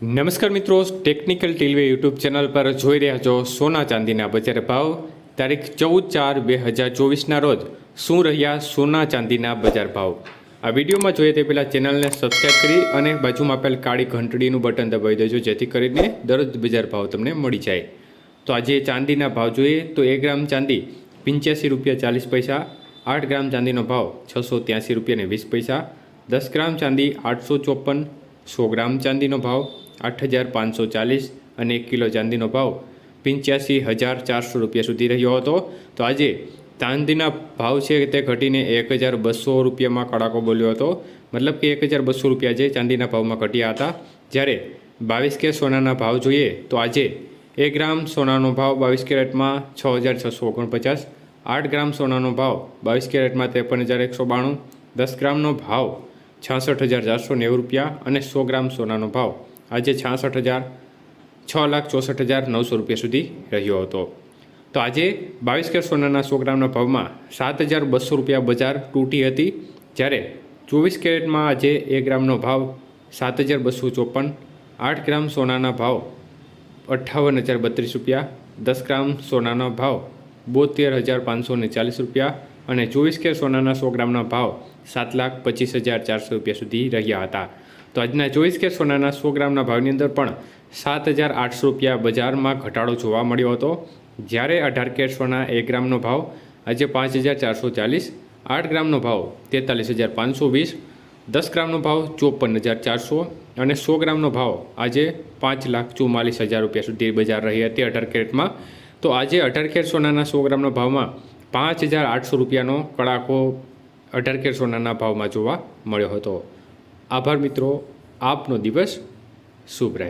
નમસ્કાર મિત્રો technical ટીલવે YouTube channel પર જોઈ રહ્યા છો સોના ચાંદીના બજાર ભાવ. તારીખ ચૌદ ચાર બે હજાર ચોવીસના રોજ શું રહ્યા સોના ચાંદીના બજાર ભાવ? આ વિડીયોમાં જોઈએ તે પહેલાં ચેનલને સબસ્ક્રાઈબ કરી અને બાજુમાં આપેલ કાળી ઘંટડીનું બટન દબાવી દેજો, જેથી કરીને દરરોજ બજાર ભાવ તમને મળી જાય. તો આજે ચાંદીના ભાવ જોઈએ તો એક ગ્રામ ચાંદી પંચ્યાસી રૂપિયા ચાલીસ પૈસા, આઠ ગ્રામ ચાંદીનો ભાવ છસો ત્યાંસી રૂપિયાને વીસ પૈસા, દસ ગ્રામ ચાંદી આઠસો ચોપન, સો ગ્રામ ચાંદીનો ભાવ આઠ હજાર પાંચસો ચાલીસ અને એક કિલો ચાંદીનો ભાવ પંચ્યાસી હજાર ચારસો રૂપિયા સુધી રહ્યો હતો. તો આજે ચાંદીના ભાવ છે તે ઘટીને એક હજાર બસો રૂપિયામાં કડાકો બોલ્યો હતો. મતલબ કે એક હજાર બસો રૂપિયા જે ચાંદીના ભાવમાં ઘટ્યા હતા. જ્યારે બાવીસ કે સોનાના ભાવ જોઈએ તો આજે એક ગ્રામ સોનાનો ભાવ બાવીસ કેરેટમાં છ હજાર છસો ઓગણપચાસ, આઠ ગ્રામ સોનાનો ભાવ બાવીસ કેરેટમાં ત્રેપન હજાર એકસો બાણું, દસ ગ્રામનો ભાવ છાસઠ હજાર ચારસો નેવું રૂપિયા અને સો ગ્રામ સોનાનો ભાવ આજે છાસઠ હજાર છ લાખ ચોસઠ હજાર નવસો રૂપિયા સુધી રહ્યો હતો. તો આજે બાવીસ કેર સોનાના સો ગ્રામના ભાવમાં સાત હજાર બસો રૂપિયા બજાર તૂટી હતી. જ્યારે ચોવીસ કેરેટમાં આજે એક ગ્રામનો ભાવ સાત હજાર બસો ચોપન, આઠ ગ્રામ સોનાના ભાવ અઠ્ઠાવન હજાર બત્રીસ રૂપિયા, દસ ગ્રામ સોનાના ભાવ બોતેર હજાર પાંચસો ને ચાલીસ રૂપિયા અને ચોવીસ કેર સોનાના સો ગ્રામના ભાવ સાત લાખ પચીસ હજાર ચારસો રૂપિયા સુધી રહ્યા હતા. તો આજના ચોવીસ કે સોનાના સો ગ્રામના ભાવની અંદર પણ સાત હજાર આઠસો રૂપિયા બજારમાં ઘટાડો જોવા મળ્યો હતો. જ્યારે અઢાર કેર સોના એક ગ્રામનો ભાવ આજે પાંચ હજાર ચારસો ચાલીસ, આઠ ગ્રામનો ભાવ તેતાલીસ હજાર પાંચસો વીસ, દસ ગ્રામનો ભાવ ચોપન હજાર ચારસો અને સો ગ્રામનો ભાવ આજે પાંચ લાખ ચુમ્માલીસ હજાર રૂપિયા સુધી બજાર રહી હતી અઢાર કેરેટમાં. તો આજે અઢાર કેરેટ સોનાના સો ગ્રામના ભાવમાં પાંચ હજાર આઠસો રૂપિયાનો કડાકો અઢાર કેરેટ સોનાના ભાવમાં જોવા મળ્યો હતો. આભાર મિત્રો આપનો દિવસ શુભ રહે.